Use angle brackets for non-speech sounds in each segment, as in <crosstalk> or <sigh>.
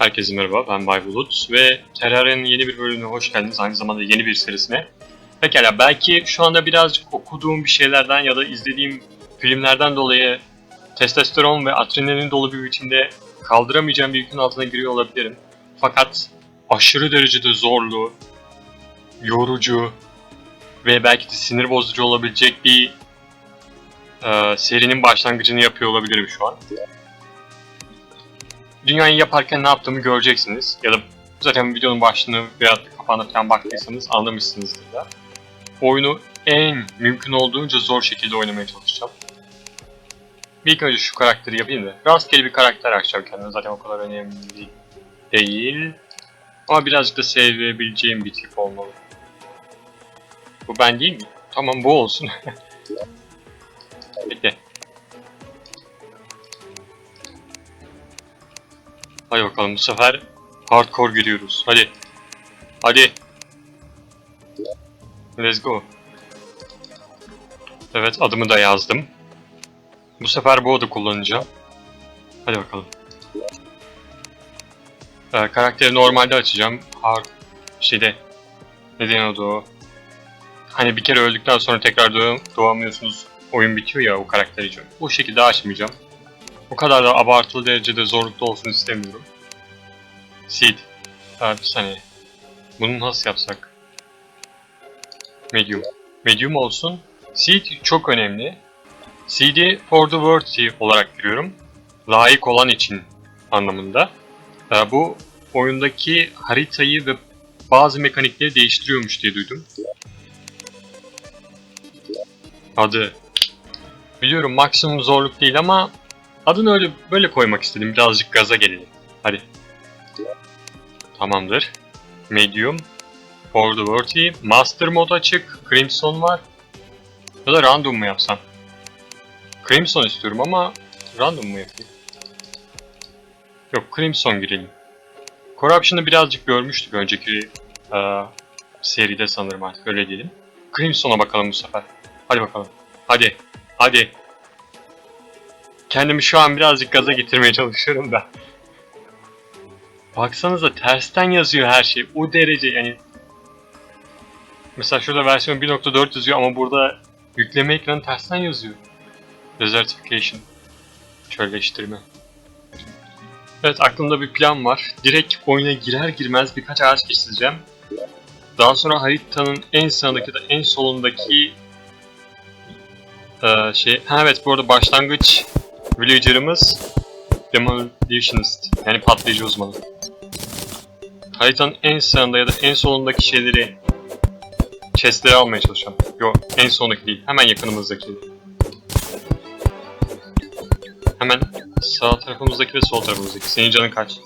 Herkese merhaba, ben Bay Bulut ve Terraria'nın yeni bir bölümüne hoş geldiniz. Aynı zamanda yeni bir serisine. Pekala, belki şu anda birazcık okuduğum bir şeylerden ya da izlediğim filmlerden dolayı testosteron ve adrenalin dolu bir biçimde kaldıramayacağım bir yükün altına giriyor olabilirim. Fakat aşırı derecede zorlu, yorucu ve belki de sinir bozucu olabilecek bir e, serinin başlangıcını yapıyor olabilirim şu an dünyayı yaparken ne yaptığımı göreceksiniz. Ya da zaten videonun başlığını veya da kapağına falan baktıysanız anlamışsınızdır da. Oyunu en mümkün olduğunca zor şekilde oynamaya çalışacağım. Bir ilk önce şu karakteri yapayım da. Rastgele bir karakter açacağım kendime. Zaten o kadar önemli değil. Ama birazcık da sevebileceğim bir tip olmalı. Bu ben değil mi? Tamam bu olsun. <laughs> Bekle. Hadi bakalım bu sefer hardcore giriyoruz. Hadi. Hadi. Let's go. Evet adımı da yazdım. Bu sefer bu adı kullanacağım. Hadi bakalım. Ee, karakteri normalde açacağım. Hard şeyde ne deniyordu o? Hani bir kere öldükten sonra tekrar doğ doğamıyorsunuz. Oyun bitiyor ya o karakter için. Bu şekilde açmayacağım. O kadar da abartılı derecede zorlukta olsun istemiyorum. Seed. Ha, bir saniye. Bunu nasıl yapsak? Medium. Medium olsun. Seed çok önemli. Seed'i for the worthy olarak görüyorum. Layık olan için anlamında. Ee, bu oyundaki haritayı ve bazı mekanikleri değiştiriyormuş diye duydum. Adı. Biliyorum maksimum zorluk değil ama adını öyle böyle koymak istedim. Birazcık gaza gelelim. Hadi. Tamamdır. Medium. For the worthy. Master mod açık. Crimson var. Ya da random mu yapsam? Crimson istiyorum ama random mu yapayım? Yok Crimson girelim. Corruption'ı birazcık görmüştük önceki eee, seride sanırım artık öyle diyelim. Crimson'a bakalım bu sefer. Hadi bakalım. Hadi. Hadi. Kendimi şu an birazcık gaza getirmeye çalışıyorum da. Baksanıza tersten yazıyor her şey. O derece yani. Mesela şurada versiyon 1.4 yazıyor ama burada yükleme ekranı tersten yazıyor. Desertification. Çölleştirme. Evet aklımda bir plan var. Direkt oyuna girer girmez birkaç ağaç keseceğim. Daha sonra haritanın en sağındaki de en solundaki eee, şey... Ha evet bu arada başlangıç villager'ımız Demolitionist yani patlayıcı uzmanı. Haritanın en sağında ya da en solundaki şeyleri chest'leri almaya çalışacağım. Yo en sondaki değil hemen yakınımızdaki. Hemen sağ tarafımızdaki ve sol tarafımızdaki. Senin canın kaç?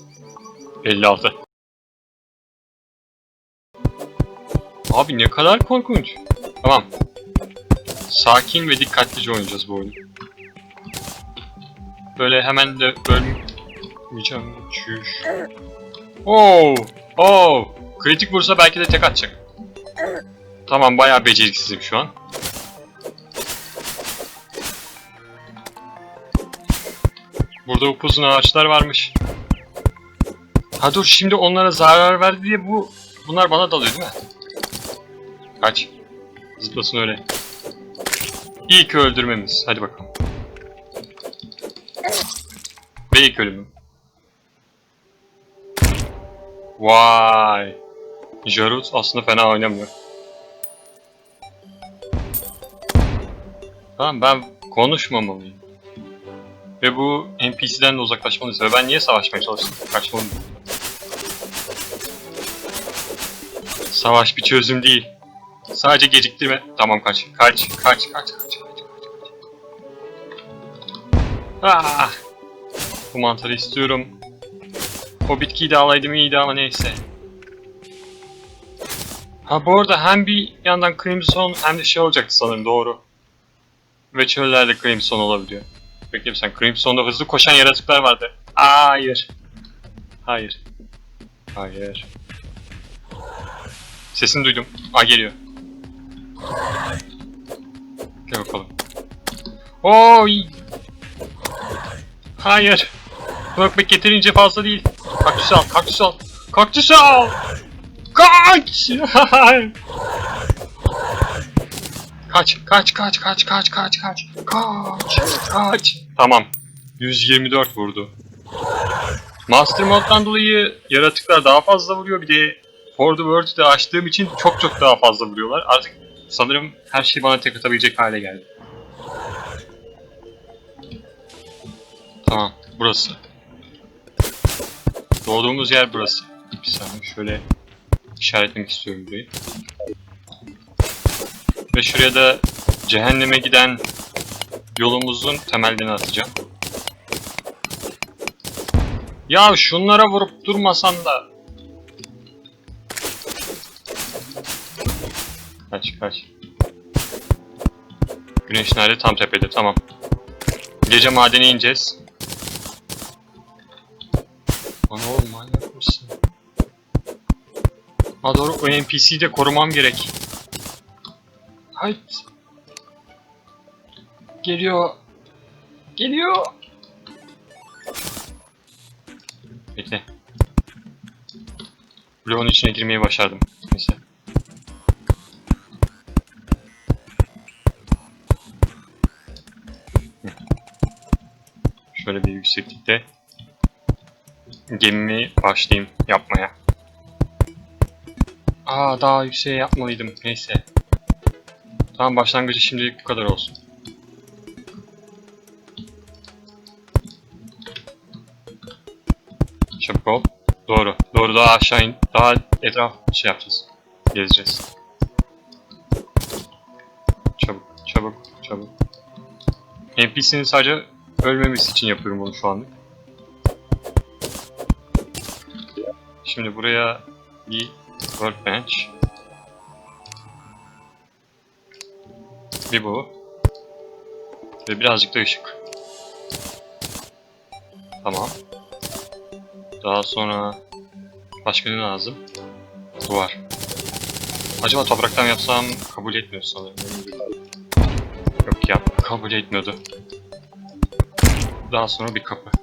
56. Abi ne kadar korkunç. Tamam. Sakin ve dikkatlice oynayacağız bu oyunu. Böyle hemen de ölmeyeceğim. Çüş. Oo! Oo! Kritik vursa belki de tek atacak. Tamam bayağı beceriksizim şu an. Burada upuzun ağaçlar varmış. Ha dur şimdi onlara zarar verdi diye bu bunlar bana dalıyor değil mi? Kaç. Zıplasın öyle. İyi ki öldürmemiz. Hadi bakalım. İlk ölümüm. Vay. Jarut aslında fena oynamıyor. Tamam ben konuşmamalıyım. Ve bu NPC'den de uzaklaşmalıyız. Ve ben niye savaşmaya çalıştım? Kaçmalıyım. Savaş bir çözüm değil. Sadece geciktirme. Tamam kaç. Kaç. Kaç. Kaç. Kaç. Kaç. Kaç. Ah! Bu mantarı istiyorum. O bitkiyi de alaydım iyiydi ama neyse. Ha bu arada hem bir yandan Crimson hem de şey olacaktı sanırım doğru. Ve çöllerde Crimson olabiliyor. Bekle sen Crimson'da hızlı koşan yaratıklar vardı. Aa, hayır. Hayır. Hayır. Sesini duydum. Aa geliyor. Gel bakalım. Oy. Hayır. Knockback yeterince fazla değil. Kaktüs al, kaktüs al. Kaktüs al. Kaç! <laughs> kaç, kaç, kaç, kaç, kaç, kaç, kaç. Kaç, kaç. Tamam. 124 vurdu. Master Mode'dan dolayı yaratıklar daha fazla vuruyor. Bir de For the World'ü de açtığım için çok çok daha fazla vuruyorlar. Artık sanırım her şey bana tek atabilecek hale geldi. Tamam, burası. Doğduğumuz yer burası. Bir saniye şöyle işaretlemek istiyorum burayı. Ve şuraya da cehenneme giden yolumuzun temelini atacağım. Ya şunlara vurup durmasan da. Kaç kaç. Güneş nerede? Tam tepede. Tamam. Gece madene ineceğiz. Lan oğlum manyak mısın? Ha doğru o NPC'yi de korumam gerek. Hayt. Geliyor. Geliyor. Bekle. Bloğun içine girmeyi başardım. Neyse. Şöyle bir yükseklikte gemimi başlayayım yapmaya. Aa daha yükseğe yapmalıydım. Neyse. Tamam başlangıcı şimdilik bu kadar olsun. Çabuk ol. Doğru. Doğru daha aşağı in. Daha etraf şey yapacağız. Gezeceğiz. Çabuk. Çabuk. Çabuk. NPC'nin sadece ölmemesi için yapıyorum bunu şu anlık. Şimdi buraya bir workbench. Bir bu. Ve birazcık da ışık. Tamam. Daha sonra başka ne lazım? Duvar. Acaba topraktan yapsam kabul etmiyor sanırım. Yok ya kabul etmiyordu. Daha sonra bir kapı.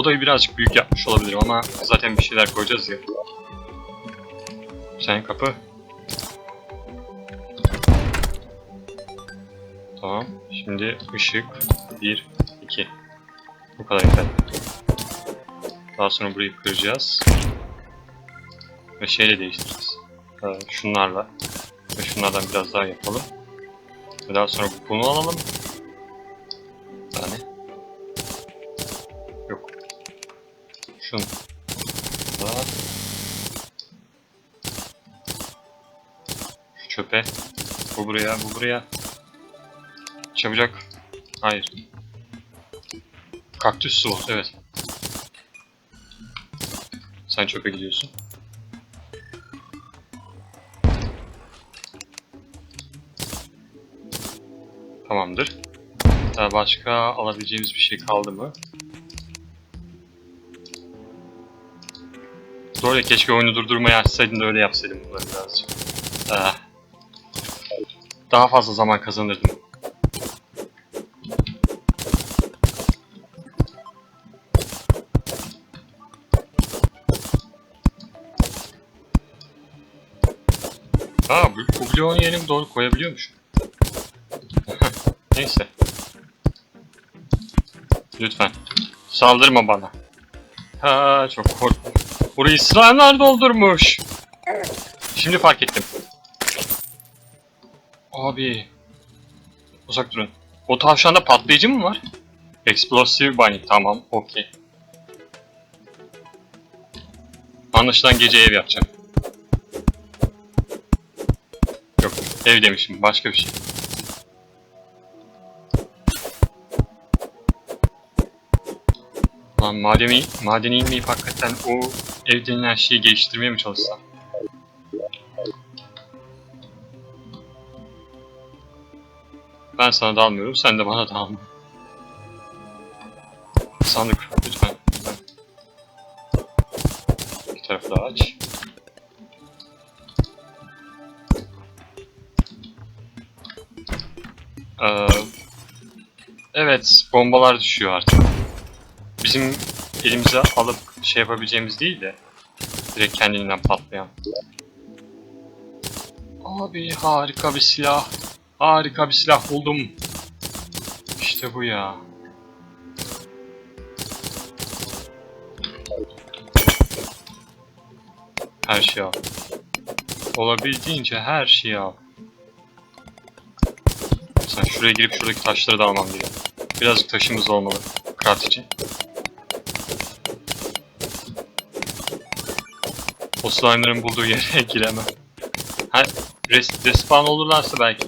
Odayı birazcık büyük yapmış olabilirim ama zaten bir şeyler koyacağız ya. Sen kapı. Tamam. Şimdi ışık. 1, 2. Bu kadar yeter. Daha sonra burayı kıracağız. Ve şeyle değiştireceğiz. Ee, şunlarla. Ve şunlardan biraz daha yapalım. Ve daha sonra bunu alalım. Şunu. Daha. Şu çöpe. Bu buraya, bu buraya. Çabucak. Hayır. Kaktüs su, evet. Sen çöpe gidiyorsun. Tamamdır. Daha başka alabileceğimiz bir şey kaldı mı? Ya, keşke oyunu durdurmayı açsaydın da öyle yapsaydım bunları birazcık. Ah. Daha fazla zaman kazanırdım. Aa, bu, bu bloğun doğru koyabiliyormuş. <laughs> Neyse. Lütfen. Saldırma bana. Ha çok korktum. Burayı slime'lar doldurmuş. Şimdi fark ettim. Abi. Uzak durun. O tavşanda patlayıcı mı var? Explosive bunny. Tamam. Okey. Anlaşılan gece ev yapacağım. Yok. Ev demişim. Başka bir şey. madeni, madeni inmeyip hakikaten o ev denilen şeyi geliştirmeye mi çalışsam? Ben sana dalmıyorum, sen de bana <laughs> dalma. Sandık, lütfen. lütfen. Bir tarafı daha aç. Ee, evet, bombalar düşüyor artık. Bizim elimize alıp şey yapabileceğimiz değil de direkt kendinden patlayan. Abi harika bir silah. Harika bir silah buldum. İşte bu ya. Her şeyi al. Olabildiğince her şeyi al. Sen şuraya girip şuradaki taşları da almam gerekiyor. Birazcık taşımız olmalı. Krat için. O bulduğu yere <laughs> giremem. Ha, res respawn olurlarsa belki.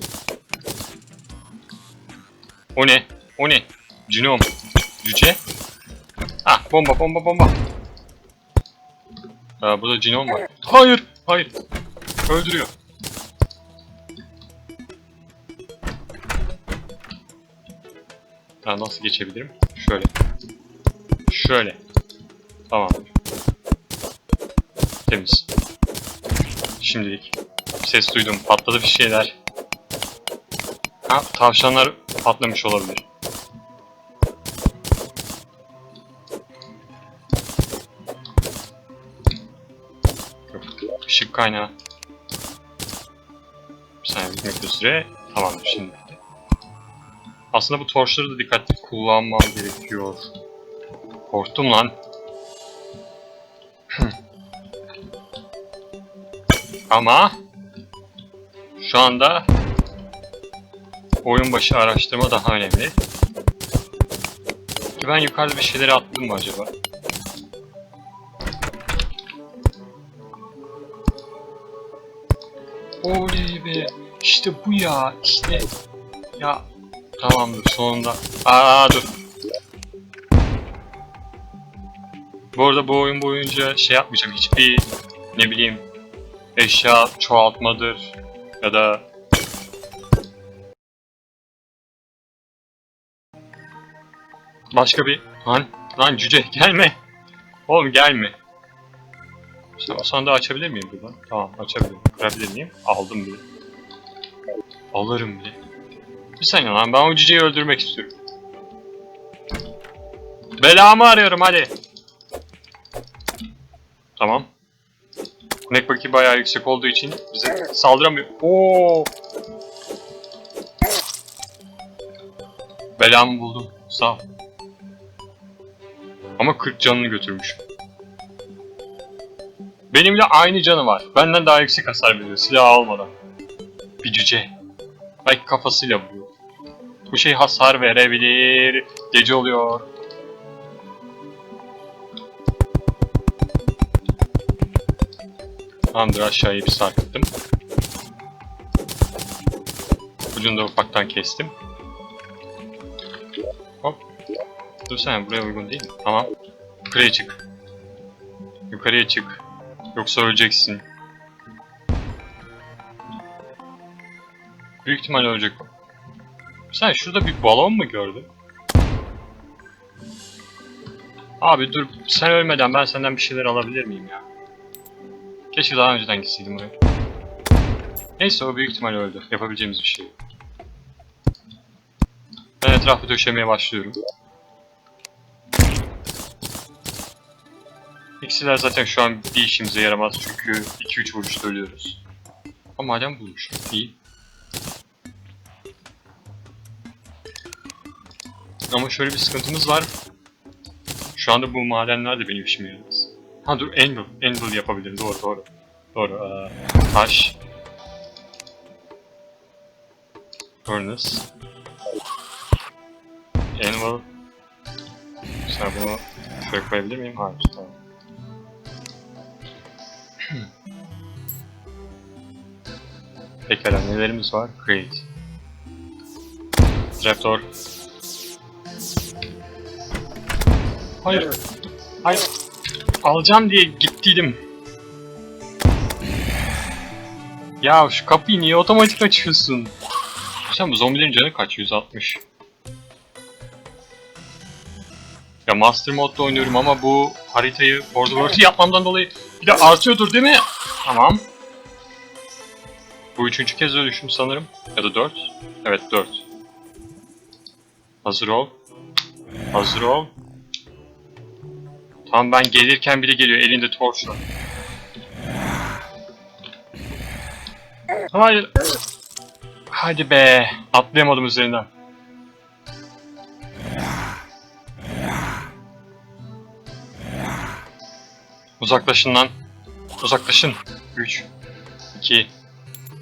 O ne? O ne? Cinom. Cüce. Ah bomba bomba bomba. Aa, burada cinom var. Hayır. Hayır. Öldürüyor. Ben nasıl geçebilirim? Şöyle. Şöyle. Tamamdır. Temiz. Şimdilik. Ses duydum. Patladı bir şeyler. Ha, tavşanlar patlamış olabilir. Işık kaynağı. Bir saniye bitmekte süre. Tamamdır şimdi. Aslında bu torçları da dikkatli kullanmam gerekiyor. Korktum lan. Ama şu anda oyun başı araştırma daha önemli. Ki ben yukarıda bir şeyleri attım mı acaba? Oley be. İşte bu ya. İşte. Ya. Tamamdır sonunda. Aa dur. Bu arada bu oyun boyunca şey yapmayacağım. Hiçbir ne bileyim eşya çoğaltmadır ya da başka bir lan lan cüce gelme. Oğlum gelme. İşte o sandığı açabilir miyim buradan? Tamam açabilirim. Kırabilir miyim? Aldım bile. Alırım bile. Bir saniye lan ben o cüceyi öldürmek istiyorum. Belamı arıyorum hadi. Tamam. Nekbaki bayağı yüksek olduğu için bize saldıramıyor. Oo. Belamı buldum. Sağ ol. Ama 40 canını götürmüş. Benimle aynı canı var. Benden daha yüksek hasar veriyor silah almadan. Bir cüce. Belki kafasıyla vuruyor. Bu şey hasar verebilir. Gece oluyor. Tamamdır aşağıya bir sarkıttım. Ucunu da ufaktan kestim. Hop. Dur sen buraya uygun değil mi? Tamam. Yukarıya çık. Yukarıya çık. Yoksa öleceksin. Büyük ihtimalle ölecek. Sen şurada bir balon mu gördün? Abi dur sen ölmeden ben senden bir şeyler alabilir miyim ya? Keşke daha önceden gitseydim oraya. Neyse o büyük ihtimal öldü. Yapabileceğimiz bir şey. Ben etrafı döşemeye başlıyorum. İkisiler zaten şu an bir işimize yaramaz çünkü 2-3 vuruşta ölüyoruz. Ama madem bulmuş. İyi. Ama şöyle bir sıkıntımız var. Şu anda bu madenler de benim işime yaramaz. Ha dur anvil. Anvil yapabilirim. Doğru doğru. Doğru. Ee, taş. Furnace. Anvil. Sen bunu şöyle koyabilir miyim? Hayır. Tamam. <clears throat> Pekala nelerimiz var? Create. Trapdoor. Hayır. Hayır. Alacağım diye gittiydim. Ya şu kapıyı niye otomatik açıyorsun? Sen bu zombilerin canı kaç? 160. Ya Master Mode'da oynuyorum ama bu haritayı Warcraft yapmamdan dolayı bir de artıyordur değil mi? Tamam. Bu üçüncü kez ölüşüm sanırım. Ya da dört. Evet dört. Hazır ol. Hazır ol. Tamam ben gelirken biri geliyor elinde torçla. Hayır. Hadi be. Atlayamadım üzerinden. Uzaklaşın lan. Uzaklaşın. 3 2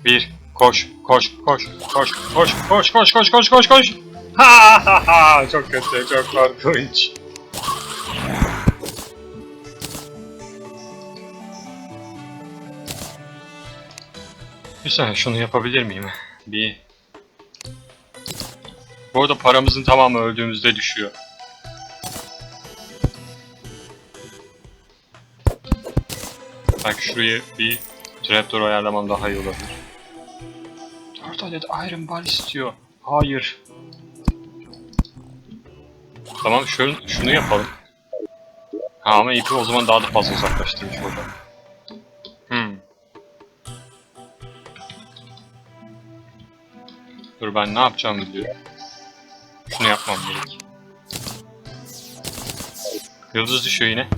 1 Koş, koş, koş, koş, koş, koş, koş, koş, koş, koş, koş. Ha ha ha! Çok kötü, çok korkunç. Güzel, şunu yapabilir miyim? Bir... Bu arada paramızın tamamı öldüğümüzde düşüyor. Belki şurayı bir trapdoor ayarlamam daha iyi olabilir. 4 adet iron bar istiyor. Hayır. Tamam şunu, şunu yapalım. Ha ama ipi o zaman daha da fazla uzaklaştırmış orada. Dur ben ne yapacağımı biliyorum. Şunu yapmam gerek. Yıldız düşüyor yine.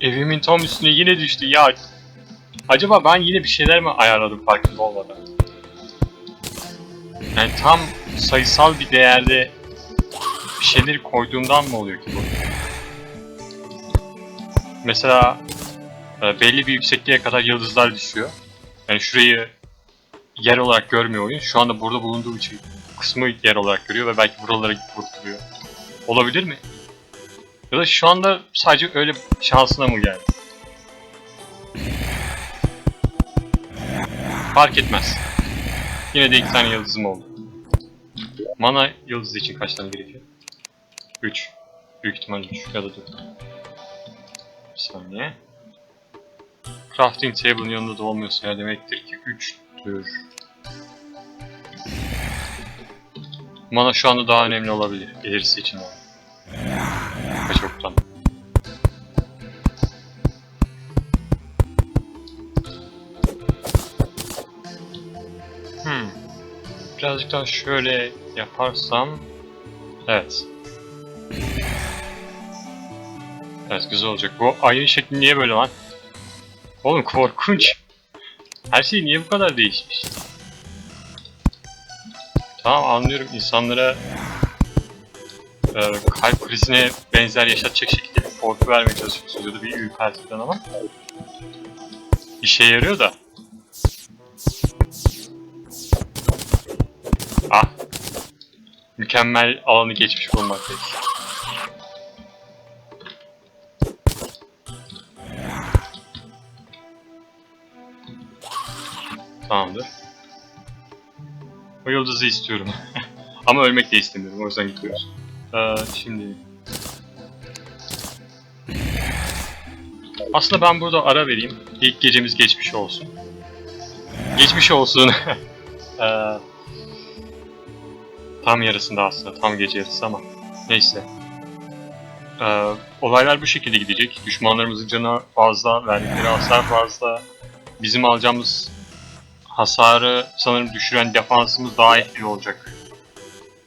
Evimin tam üstüne yine düştü ya. Acaba ben yine bir şeyler mi ayarladım farkında olmadan? Yani tam sayısal bir değerde bir şeyleri koyduğumdan mı oluyor ki bu? Mesela e, belli bir yüksekliğe kadar yıldızlar düşüyor. Yani şurayı yer olarak görmüyor oyun. Şu anda burada bulunduğu için kısmı yer olarak görüyor ve belki buralara vurtuluyor. Olabilir mi? Ya da şu anda sadece öyle şansına mı geldi? Fark etmez. Yine de iki tane yıldızım oldu. Mana yıldızı için kaç tane gerekiyor? 3. Büyük ihtimalle 3 ya da 4. Bir saniye. Crafting table'ın yanında da olmuyorsa ya demektir ki 3'tür. Mana şu anda daha önemli olabilir. İlerisi için yani. Kaç oktan. Hmm. Birazcık daha şöyle yaparsam... Evet. Evet güzel olacak. Bu ayın şekli niye böyle lan? Oğlum korkunç. Her şey niye bu kadar değişmiş? Tamam anlıyorum insanlara e, kalp krizine benzer yaşatacak şekilde bir korku vermeye çalışıyorsunuz ya da bir ürpertiden ama işe yarıyor da. Ah. Mükemmel alanı geçmiş bulunmaktayız. Tamamdır. O yıldızı istiyorum. <laughs> Ama ölmek de istemiyorum. O yüzden gidiyoruz. Ee, şimdi... Aslında ben burada ara vereyim. İlk gecemiz geçmiş olsun. Geçmiş olsun. <laughs> ee, tam yarısında aslında. Tam gece yarısı ama. Neyse. Ee, olaylar bu şekilde gidecek. Düşmanlarımızın canı fazla, verdikleri hasar fazla. Bizim alacağımız hasarı sanırım düşüren defansımız daha etkili olacak.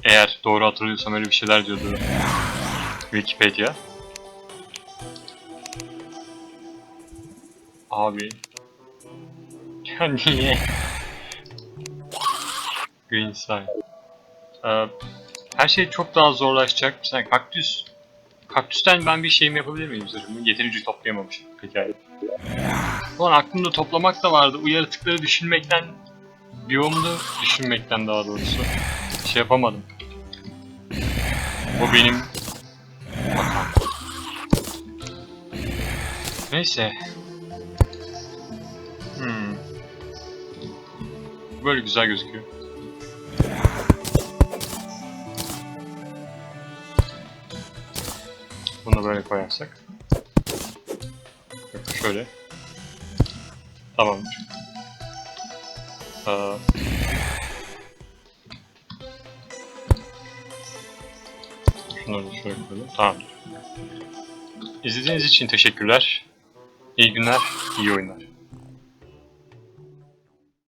Eğer doğru hatırlıyorsam öyle bir şeyler diyordu Wikipedia. Abi. Ya niye? Green sign. Ee, her şey çok daha zorlaşacak. Mesela kaktüs. Kaktüsten ben bir şeyimi yapabilir miyim üzerime? Yeterince toplayamamışım. Pekala. Ulan aklımda toplamak da vardı. O yaratıkları düşünmekten, biyomunu düşünmekten daha doğrusu şey yapamadım. O benim. Neyse. Hmm. Böyle güzel gözüküyor. Bunu böyle koyarsak. Şöyle. Tamamdır. Aa. Şunları da şöyle koyalım. Tamamdır. İzlediğiniz için teşekkürler. İyi günler, iyi oyunlar.